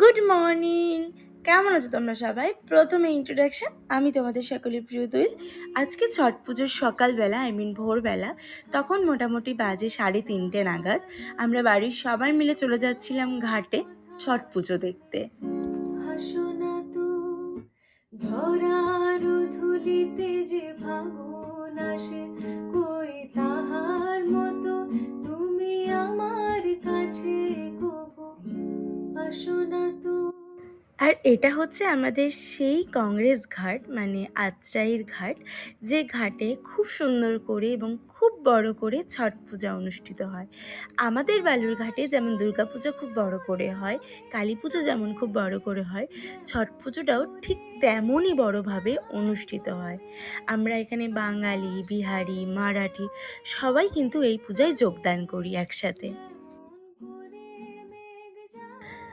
Good morning কেমন আছো তোমরা সবাই? প্রথমে ইন্ট্রোডাকশন আমি তোমাদের সকলের প্রিয় দোয়েল। আজকে ছট পুজোর সকালবেলা আই মিন ভোরবেলা, তখন মোটামুটি বাজে সাড়ে তিনটে নাগাদ, আমরা বাড়ির সবাই মিলে চলে যাচ্ছিলাম ঘাটে ছট পুজো দেখতে। ধরার ধুলিতে যে আর এটা হচ্ছে আমাদের সেই কংগ্রেস ঘাট মানে আত্রাইয়ের ঘাট, যে ঘাটে খুব সুন্দর করে এবং খুব বড় করে ছট পূজা অনুষ্ঠিত হয়। আমাদের বালুর ঘাটে যেমন দুর্গাপূজা খুব বড় করে হয়, কালী পুজো যেমন খুব বড় করে হয়, ছট পুজোটাও ঠিক তেমনই বড়ভাবে অনুষ্ঠিত হয়। আমরা এখানে বাঙালি, বিহারি, মারাঠি সবাই কিন্তু এই পূজায় যোগদান করি একসাথে।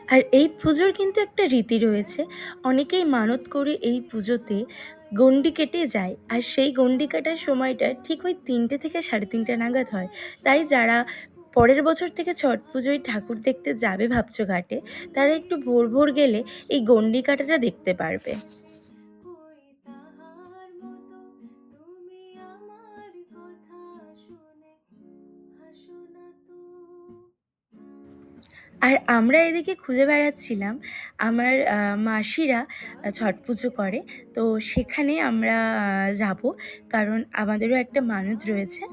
আর এই পুজোর কিন্তু একটা রীতি রয়েছে। অনেকেই মানত করে এই পুজোতে গন্ডি কেটে যায়। আর সেই গন্ডি কাটার সময়টা ঠিক ওই তিনটে থেকে সাড়ে তিনটে নাগাদ হয়। তাই যারা পরের বছর থেকে ছট পুজোয় ঠাকুর দেখতে যাবে ভাবছ ঘাটে, তারা একটু ভোর ভোর গেলে এই গন্ডি কাটাটা দেখতে পারবে। আর আমরা এদিকে খুঁজে বেড়াচ্ছিলাম। আমার মাসিরা ছট পুজো করে। তো সেখানে আমরা যাব। কারণ আমাদেরও একটা মানত রয়েছে।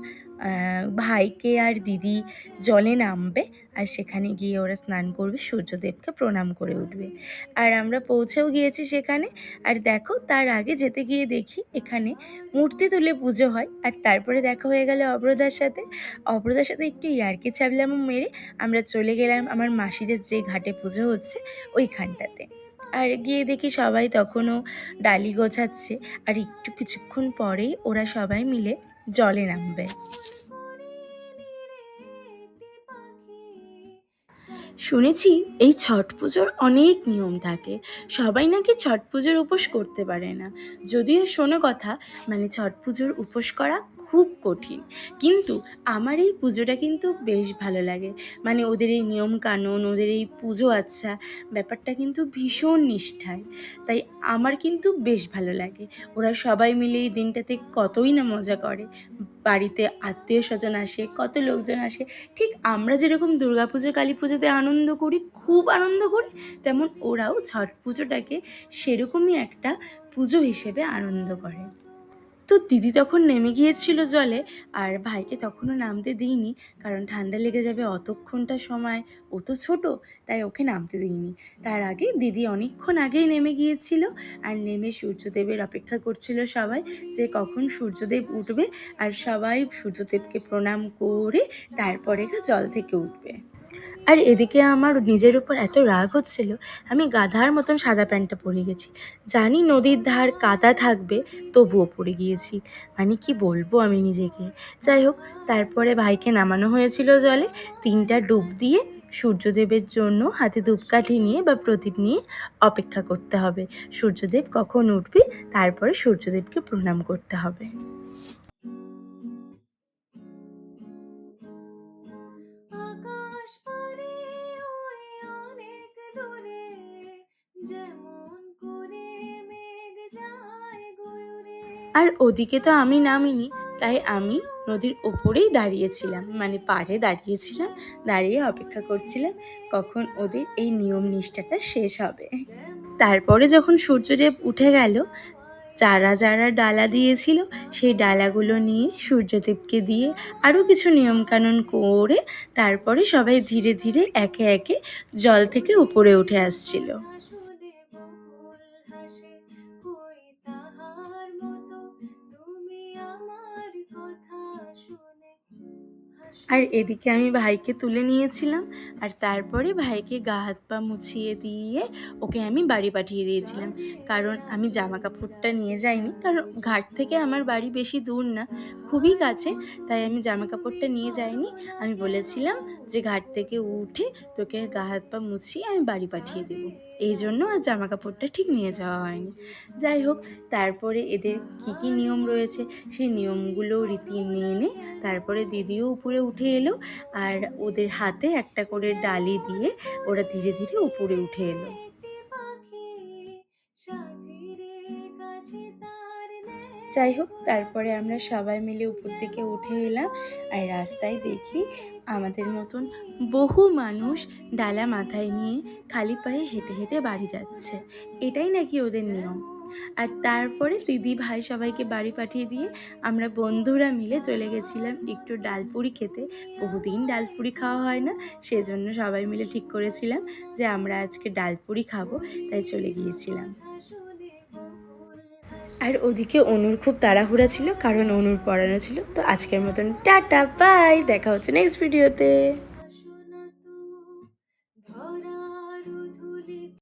ভাইকে আর দিদি জলে নামবে আর সেখানে গিয়ে ওরা স্নান করবে, সূর্যদেবকে প্রণাম করে উঠবে। আর আমরা পৌঁছেও গিয়েছি সেখানে। আর দেখো, তার আগে যেতে গিয়ে দেখি, এখানে মূর্তি তুলে পুজো হয়। আর তারপরে দেখা হয়ে গেল অব্রদার সাথে। অব্রদার সাথে একটু ইয়ার্কি ছাবলামও মেরে আমরা চলে গেলাম আমার মাসিদের যে ঘাটে পুজো হচ্ছে, ওইখানটাতে। আর গিয়ে দেখি সবাই তখনও ডালি গোছাচ্ছে। আর একটু কিছুক্ষণ পরেই ওরা সবাই মিলে জলে নামবে। শুনেছি এই ছট পুজোর অনেক নিয়ম থাকে। সবাই নাকি ছট পুজোর উপোস করতে পারে না। যদিও শোনো কথা মানে ছট পুজোর উপোস করা খুব কঠিন। কিন্তু আমার এই পুজোটা কিন্তু বেশ ভালো লাগে। মানে ওদের এই নিয়ম কানুন ওদের এই পুজো আচ্ছা ব্যাপারটা কিন্তু ভীষণ নিষ্ঠায়। তাই আমার কিন্তু বেশ ভালো লাগে। ওরা সবাই মিলে এই দিনটাতে কতই না মজা করে। বাড়িতে আত্মীয় স্বজন আসে, কত লোকজন আসে, ঠিক আমরা যেরকম দুর্গাপুজো কালী পুজোতে আনন্দ করি, খুব আনন্দ করি, তেমন ওরাও ছট পুজোটাকে সেরকমই একটা পুজো হিসেবে আনন্দ করে। তো দিদি তখন নেমে গিয়েছিল জলে আর ভাইকে তখনও নামতে দিইনি, কারণ ঠান্ডা লেগে যাবে অতক্ষণটা সময়। ও তো ছোটো, তাই ওকে নামতে দিইনি। তার আগে দিদি অনেকক্ষণ আগেই নেমে গিয়েছিল আর নেমে সূর্যদেবের অপেক্ষা করছিল সবাই যে কখন সূর্যদেব উঠবে। আর সবাই সূর্যদেবকে প্রণাম করে তারপরে জল থেকে উঠবে। আর এদিকে আমার নিজের উপর এত রাগ হচ্ছিল, আমি গাধার মতন সাদা প্যান্টটা পরে গেছি। জানি নদীর ধার কাদা থাকবে, তবুও পড়ে গিয়েছি। মানে কি বলব আমি নিজেকে? যাই হোক, তারপরে ভাইকে নামানো হয়েছিল জলে, তিনটা ডুব দিয়ে সূর্যদেবের জন্য হাতে ধূপকাঠি নিয়ে বা প্রদীপ নিয়ে অপেক্ষা করতে হবে। সূর্যদেব কখন উঠবে, তারপরে সূর্যদেবকে প্রণাম করতে হবে। আর ওদিকে তো আমি নামিনি, তাই আমি নদীর ওপরেই দাঁড়িয়েছিলাম মানে পাড়ে দাঁড়িয়েছিলাম, দাঁড়িয়ে অপেক্ষা করছিলাম কখন ওদের এই নিয়ম নিষ্ঠাটা শেষ হবে। তারপরে যখন সূর্যদেব উঠে গেল, যারা যারা ডালা দিয়েছিল, সেই ডালাগুলো নিয়ে সূর্যদেবকে দিয়ে আরও কিছু নিয়মকানুন করে তারপরে সবাই ধীরে ধীরে একে একে জল থেকে উপরে উঠে আসছিল। আর এদিকে আমি ভাইকে তুলে নিয়েছিলাম, আর তারপরে ভাইকে গা হাত পা মুছিয়ে দিয়ে ওকে আমি বাড়ি পাঠিয়ে দিয়েছিলাম। কারণ আমি জামা কাপড়টা নিয়ে যাইনি, কারণ ঘাট থেকে আমার বাড়ি বেশি দূর না, খুবই কাছে, তাই আমি জামা কাপড়টা নিয়ে যাইনি। আমি বলেছিলাম যে ঘাট থেকে উঠে তোকে গা হাত পা মুছিয়ে আমি বাড়ি পাঠিয়ে দেবো। এই জন্য আর জামা কাপড়টা ঠিক নিয়ে যাওয়া হয়নি। যাই হোক, তারপরে এদের কি কি নিয়ম রয়েছে, সেই নিয়মগুলো রীতি মেনে তারপরে দিদিও উপরে উঠে এলো আর ওদের হাতে একটা করে ডালি দিয়ে ওরা ধীরে ধীরে উপরে উঠে এলো। যাই হোক, তারপরে আমরা সবাই মিলে উপর থেকে উঠে এলাম আর রাস্তায় দেখি আমাদের মতন বহু মানুষ ডালা মাথায় নিয়ে খালি পায়ে হেঁটে হেঁটে বাড়ি যাচ্ছে। এটাই নাকি ওদের নিয়ম। আর তারপরে দিদি ভাই সবাইকে বাড়ি পাঠিয়ে দিয়ে আমরা বন্ধুরা মিলে চলে গেছিলাম একটু ডালপুরি খেতে। বহুদিন ডালপুরি খাওয়া হয় না, সেজন্য সবাই মিলে ঠিক করেছিলাম যে আমরা আজকে ডালপুরি খাব, তাই চলে গিয়েছিলাম। আর ওদিকে অনুর খুব তাড়াহুড়া ছিল, কারণ অনুর পড়ানো ছিল। তো আজকের মতন টাটা বাই দেখা হচ্ছে নেক্সট ভিডিওতে